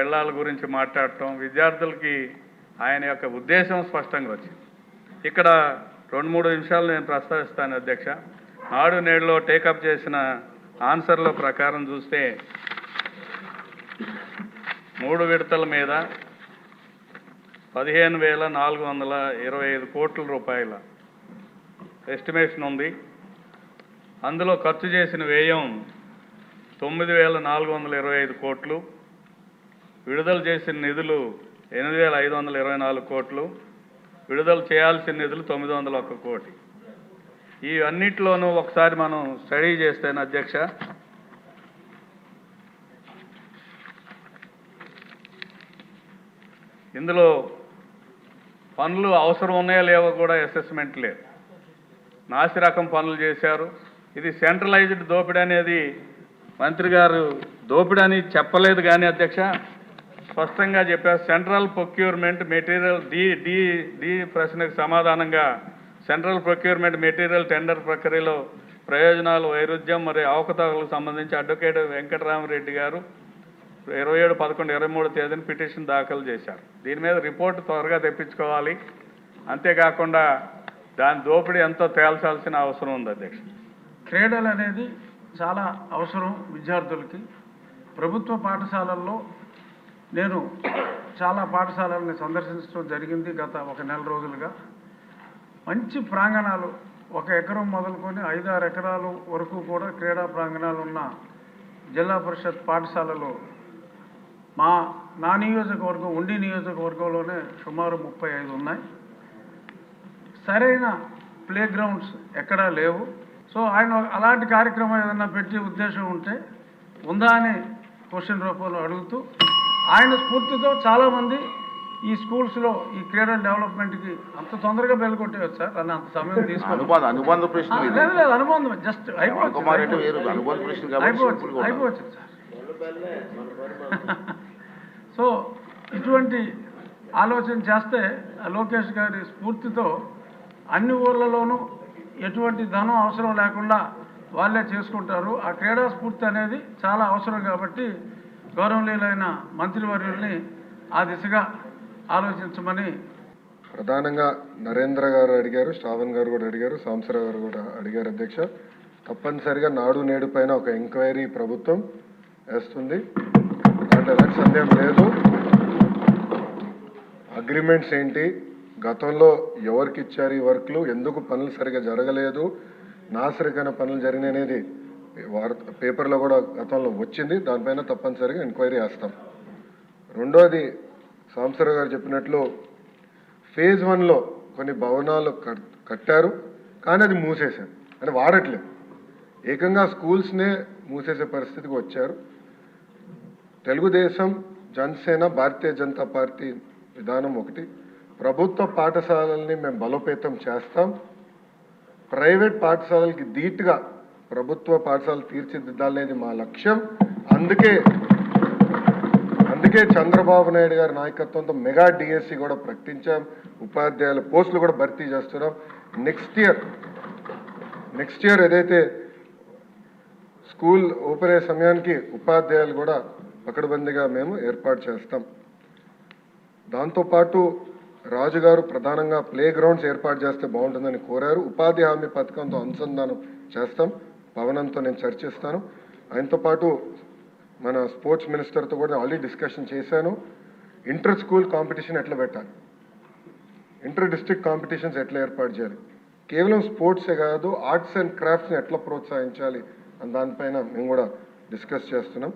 పెళ్ళాల గురించి మాట్లాడటం విద్యార్థులకి ఆయన యొక్క ఉద్దేశం స్పష్టంగా వచ్చింది. ఇక్కడ రెండు మూడు నిమిషాలు నేను ప్రస్తావిస్తాను అధ్యక్ష. నాడు నేడులో టేకప్ చేసిన ఆన్సర్ల ప్రకారం చూస్తే మూడు విడతల మీద పదిహేను వేల నాలుగు వందల ఇరవై ఐదు కోట్ల రూపాయల ఎస్టిమేషన్ ఉంది. అందులో ఖర్చు చేసిన వ్యయం తొమ్మిది వేల నాలుగు వందల ఇరవై ఐదు కోట్లు. విడుదల చేసిన నిధులు ఎనిమిది వేల ఐదు వందల ఇరవై నాలుగు కోట్లు. విడుదల చేయాల్సిన నిధులు తొమ్మిది వందల ఒక్క కోటి. ఈ అన్నిటిలోనూ ఒకసారి మనం స్టడీ చేస్తేనే అధ్యక్ష. ఇందులో పనులు అవసరం ఉన్నాయో లేవో కూడా అసెస్మెంట్ లేదు. నాసి రకం పనులు చేశారు. ఇది సెంట్రలైజ్డ్ దోపిడీ అనేది మంత్రి గారు దోపిడీ అని చెప్పలేదు కానీ అధ్యక్ష. స్పష్టంగా చెప్పారు central procurement material D D D ప్రశ్నకు సమాధానంగా సెంట్రల్ ప్రొక్యూర్మెంట్ మెటీరియల్ టెండర్ ప్రక్రియలో ప్రయోజనాలు వైరుధ్యం మరియు అవకతవకలకు సంబంధించి అడ్వకేట్ వెంకటరామరెడ్డి గారు ఇరవై ఏడు పదకొండు ఇరవై మూడు తేదీన పిటిషన్ దాఖలు చేశారు. దీని మీద రిపోర్ట్ త్వరగా తెప్పించుకోవాలి. అంతేకాకుండా దాని దోపిడీ ఎంతో తేల్చాల్సిన అవసరం ఉంది అధ్యక్ష. క్రీడలు అనేది చాలా అవసరం విద్యార్థులకి. ప్రభుత్వ పాఠశాలల్లో నేను చాలా పాఠశాలల్ని సందర్శించడం జరిగింది గత ఒక నెల రోజులుగా. మంచి ప్రాంగణాలు ఒక ఎకరం మొదలుకొని ఐదారు ఎకరాలు వరకు కూడా క్రీడా ప్రాంగణాలు ఉన్న జిల్లా పరిషత్ పాఠశాలలో మా నా నియోజకవర్గం ఉండి నియోజకవర్గంలోనే సుమారు ముప్పై ఐదు ఉన్నాయి. సరైన ప్లే గ్రౌండ్స్ ఎక్కడా లేవు. సో ఆయన అలాంటి కార్యక్రమం ఏదైనా పెట్టే ఉద్దేశం ఉంటే ఉందా అని క్వశ్చన్ రూపంలో అడుగుతూ ఆయన స్ఫూర్తితో చాలామంది ఈ స్కూల్స్లో ఈ క్రీడల డెవలప్మెంట్కి అంత తొందరగా బెల్లకొట్టేవచ్చు సార్? అని అంత సమయం తీసుకోవాలి అనుబంధ అనుబంధ ప్రశ్న ఇది. లేదు లేదు అనుబంధం జస్ట్ అయిపోవచ్చు. అయిపోవచ్చు సార్. సో ఇటువంటి ఆలోచన చేస్తే లోకేష్ గారి స్ఫూర్తితో అన్ని ఊర్లలోనూ ఎటువంటి ధనం అవసరం లేకుండా వాళ్ళే చేసుకుంటారు. ఆ క్రీడా స్ఫూర్తి అనేది చాలా అవసరం కాబట్టి గౌరవనీయులైన మంత్రివర్యుల్ని ఆ దిశగా ఆలోచించమని ప్రధానంగా నరేంద్ర గారు అడిగారు శ్రావణ్ గారు కూడా అడిగారు సాంసరావు గారు కూడా అడిగారు అధ్యక్ష. తప్పనిసరిగా నాడు నేడు పైన ఒక ఎంక్వైరీ ప్రభుత్వం వేస్తుంది. దాంట్లో ఎలాంటి సందేహం లేదు. అగ్రిమెంట్స్ ఏంటి? గతంలో ఎవరికి ఇచ్చారు ఈ వర్క్లు? ఎందుకు పనులు సరిగా జరగలేదు? నాసరికైన పనులు జరిగినాయి అనేది వార్త పేపర్లో కూడా గతంలో వచ్చింది. దానిపైన తప్పనిసరిగా ఎంక్వైరీ వేస్తాం రెండోది సాంసరావు గారు చెప్పినట్లు ఫేజ్ వన్లో కొన్ని భవనాలు కట్- కట్టారు కానీ అది మూసేశారు. అని వాడట్లేదు. ఏకంగా స్కూల్స్నే మూసేసే పరిస్థితికి వచ్చారు. తెలుగుదేశం జనసేన భారతీయ జనతా పార్టీ విధానం ఒకటి. ప్రభుత్వ పాఠశాలల్ని మేము బలోపేతం చేస్తాం. ప్రైవేట్ పాఠశాలలకి ధీటుగా ప్రభుత్వ పాఠశాలలు తీర్చిదిద్దాలనేది మా లక్ష్యం. అందుకే అందుకే చంద్రబాబు నాయుడు గారి నాయకత్వంతో మెగా డిఎస్సి కూడా ప్రకటించాం. ఉపాధ్యాయుల పోస్టులు కూడా భర్తీ చేస్తున్నాం. నెక్స్ట్ ఇయర్ నెక్స్ట్ ఇయర్ ఏదైతే స్కూల్ ఓపెన్ అయ్యే సమయానికి ఉపాధ్యాయులు కూడా పకడ్బందీగా మేము ఏర్పాటు చేస్తాం. దాంతోపాటు రాజుగారు ప్రధానంగా ప్లే గ్రౌండ్స్ ఏర్పాటు చేస్తే బాగుంటుందని కోరారు. ఉపాధి హామీ పథకంతో అనుసంధానం చేస్తాం. పవనంతో నేను చర్చిస్తాను ఆయనతో పాటు మన స్పోర్ట్స్ మినిస్టర్తో కూడా ఆల్రెడీ డిస్కషన్ చేశాను. ఇంటర్ స్కూల్ కాంపిటీషన్ ఎట్లా పెట్టాలి? ఇంటర్ డిస్ట్రిక్ట్ కాంపిటీషన్స్ ఎట్లా ఏర్పాటు చేయాలి? కేవలం స్పోర్ట్సే కాదు ఆర్ట్స్ అండ్ క్రాఫ్ట్స్ని ఎట్లా ప్రోత్సహించాలి? అని దానిపైన మేము కూడా డిస్కస్ చేస్తున్నాం.